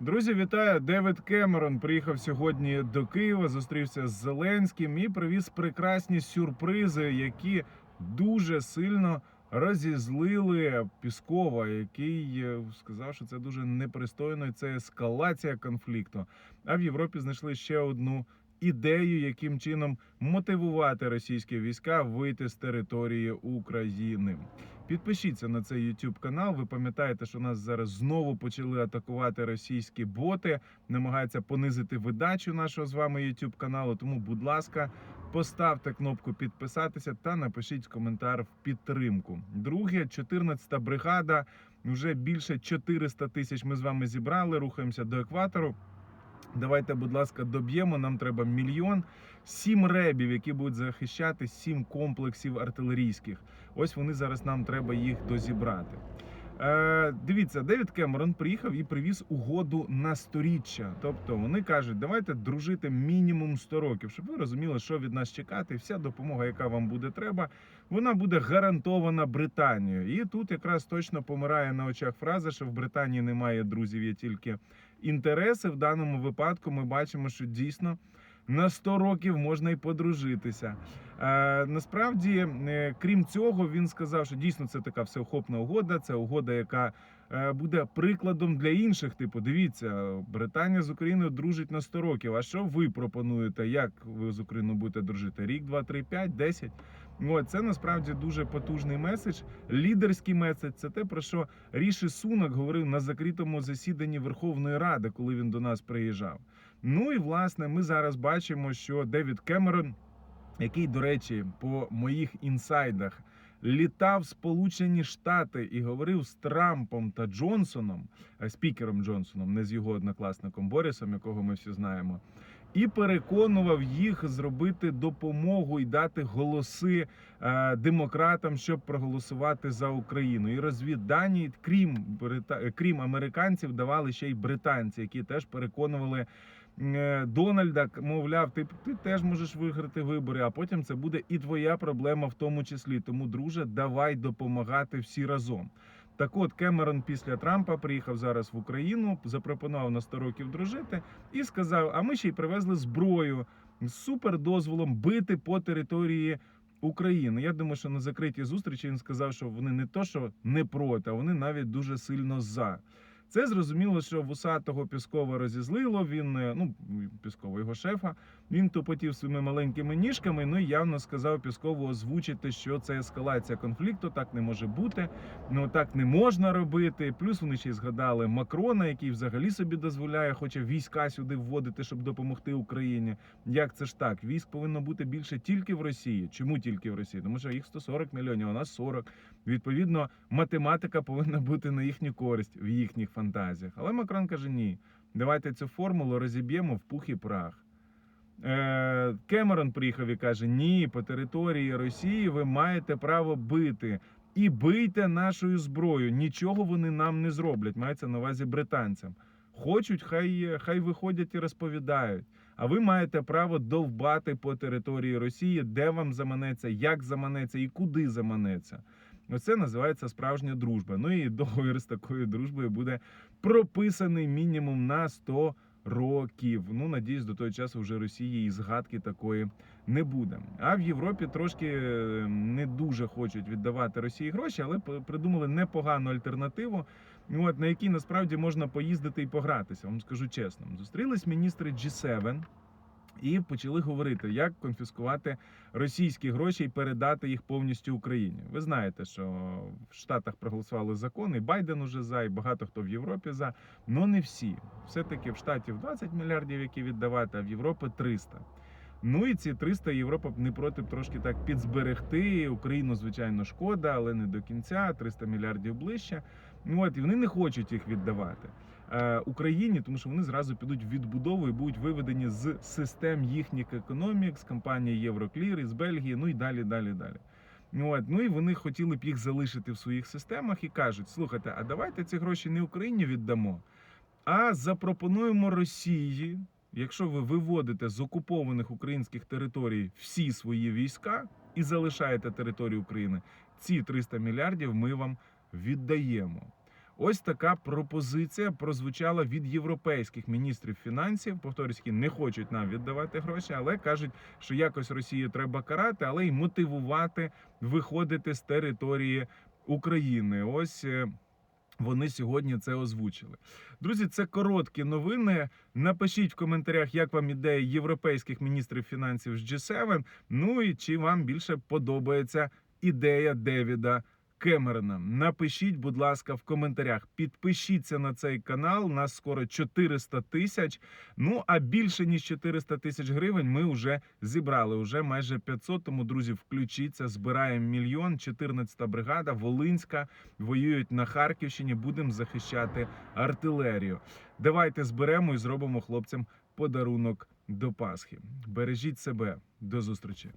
Друзі, вітаю! Девід Кемерон приїхав сьогодні до Києва, зустрівся з Зеленським і привіз прекрасні сюрпризи, які дуже сильно розізлили Піскова, який е, сказав, що це дуже непристойно, і це ескалація конфлікту. А в Європі знайшли ще одну ідею, яким чином мотивувати російські війська вийти з території України. Підпишіться на цей YouTube канал. Ви пам'ятаєте, що нас зараз знову почали атакувати російські боти, намагаються понизити видачу нашого з вами YouTube каналу. Тому, будь ласка, поставте кнопку підписатися та напишіть коментар в підтримку. Друге, 14-та бригада. Вже більше 400 тисяч ми з вами зібрали. Рухаємося до екватору. Давайте, будь ласка, доб'ємо. Нам треба мільйон, сім ребів, які будуть захищати сім комплексів артилерійських. Ось вони зараз нам треба їх дозібрати. Е, дивіться, Девід Кемерон приїхав і привіз угоду на сторіччя. Тобто вони кажуть, давайте дружити мінімум 100 років, щоб ви розуміли, що від нас чекати. Вся допомога, яка вам буде треба, вона буде гарантована Британією. І тут якраз точно помирає на очах фраза, що в Британії немає друзів, є тільки інтереси. В даному випадку ми бачимо, що дійсно. На 100 років можна й подружитися. Е, насправді, е, крім цього, він сказав, що дійсно це така всеохопна угода. Це угода, яка буде прикладом для інших. Типу, дивіться, Британія з Україною дружить на 100 років. А що ви пропонуєте? Як ви з Україною будете дружити? Рік, два, три, п'ять, десять? От, це насправді дуже потужний меседж. Лідерський меседж це те, про що Ріші Сунак говорив на закритому засіданні Верховної Ради, коли він до нас приїжджав. Ну і власне ми зараз бачимо, що Девід Кемерон, який, до речі, по моїх інсайдах літав Сполучені Штати і говорив з Трампом та Джонсоном, е, спікером Джонсоном, не з його однокласником Борисом, якого ми всі знаємо. І переконував їх зробити допомогу і дати голоси е, демократам, щоб проголосувати за Україну. І розвіддані, крім крім американців, давали ще й британці, які теж переконували Дональда, мовляв, ти, ти теж можеш виграти вибори, а потім це буде і твоя проблема в тому числі. Тому, друже, давай допомагати всі разом. Так от Кемерон після Трампа приїхав зараз в Україну, запропонував на 100 років дружити і сказав: а ми ще й привезли зброю з супердозволом бити по території. України. Я думаю, що на закритій зустрічі він сказав, що вони не то, що не проти, а вони навіть дуже сильно за. Це зрозуміло, що вусатого Піскова розізлило. Він е, ну Піскова, його шефа. Він тупотів своїми маленькими ніжками. Ну і явно сказав Піскову озвучити, що це ескалація конфлікту. Так не може бути. Ну так не можна робити. Плюс вони ще й згадали Макрона, який взагалі собі дозволяє, хоче війська сюди вводити, щоб допомогти Україні. Як це ж так? Військ повинно бути більше тільки в Росії. Чому тільки в Росії? Тому що їх 140 мільйонів, а нас 40. Відповідно, математика повинна бути на їхню користь в їхніх фантазіях. Але Макрон каже: ні, давайте цю формулу розіб'ємо в пух і прах. Е, Кемерон приїхав і каже: Ні, по території Росії ви маєте право бити. І бийте нашою зброєю. Нічого вони нам не зроблять. Мається на увазі британцям. Хочуть, хай хай виходять і розповідають. А ви маєте право довбати по території Росії, де вам заманеться, як заманеться і куди заманеться. Оце називається справжня дружба. Ну і договір з такою дружбою буде прописаний мінімум на 100 років. Ну, надіюсь, до того часу вже Росії і згадки такої не буде. А в Європі трошки е, не дуже хочуть віддавати Росії гроші, але придумали непогану альтернативу, от, на якій насправді можна поїздити і погратися. Вам скажу чесно. Зустрілись міністри G7 і почали говорити, як конфіскувати російські гроші і передати їх повністю Україні. Ви знаєте, що в Штатах проголосували закон, і Байден уже за, і багато хто в Європі за. але не всі. Все-таки в Штатів 20 мільярдів, які віддавати, а в Європі 300. Ну і ці 300 Європа не проти трошки так підзберегти. Україну, звичайно, шкода, але не до кінця. 300 мільярдів ближче. Ну от і вони не хочуть їх віддавати Україні, тому що вони зразу підуть в відбудову і будуть виведені з систем їхніх економік, з компанії Євроклір, із Бельгії, ну і далі, далі, далі. От, ну і вони хотіли б їх залишити в своїх системах і кажуть: слухайте, а давайте ці гроші не Україні віддамо, а запропонуємо Росії. Якщо ви виводите з окупованих українських територій всі свої війська і залишаєте територію України, ці 300 мільярдів ми вам віддаємо. Ось така пропозиція прозвучала від європейських міністрів фінансів. Повторюсь, які не хочуть нам віддавати гроші, але кажуть, що якось Росію треба карати, але й мотивувати виходити з території України. Ось. е, Вони сьогодні це озвучили. Друзі, це короткі новини. Напишіть в коментарях, як вам ідея європейських міністрів фінансів з G7. Ну і чи вам більше подобається ідея Девіда Кемерона. Напишіть, будь ласка, в коментарях. Підпишіться на цей канал. Нас скоро 400 тисяч. Ну а більше ніж 400 тисяч гривень ми вже зібрали. Уже майже 500. Тому друзі, включіться. Збираємо мільйон. 14-та бригада Волинська воюють на Харківщині. Будемо захищати артилерію. Давайте зберемо і зробимо хлопцям подарунок до Пасхи. Бережіть себе. До зустрічі.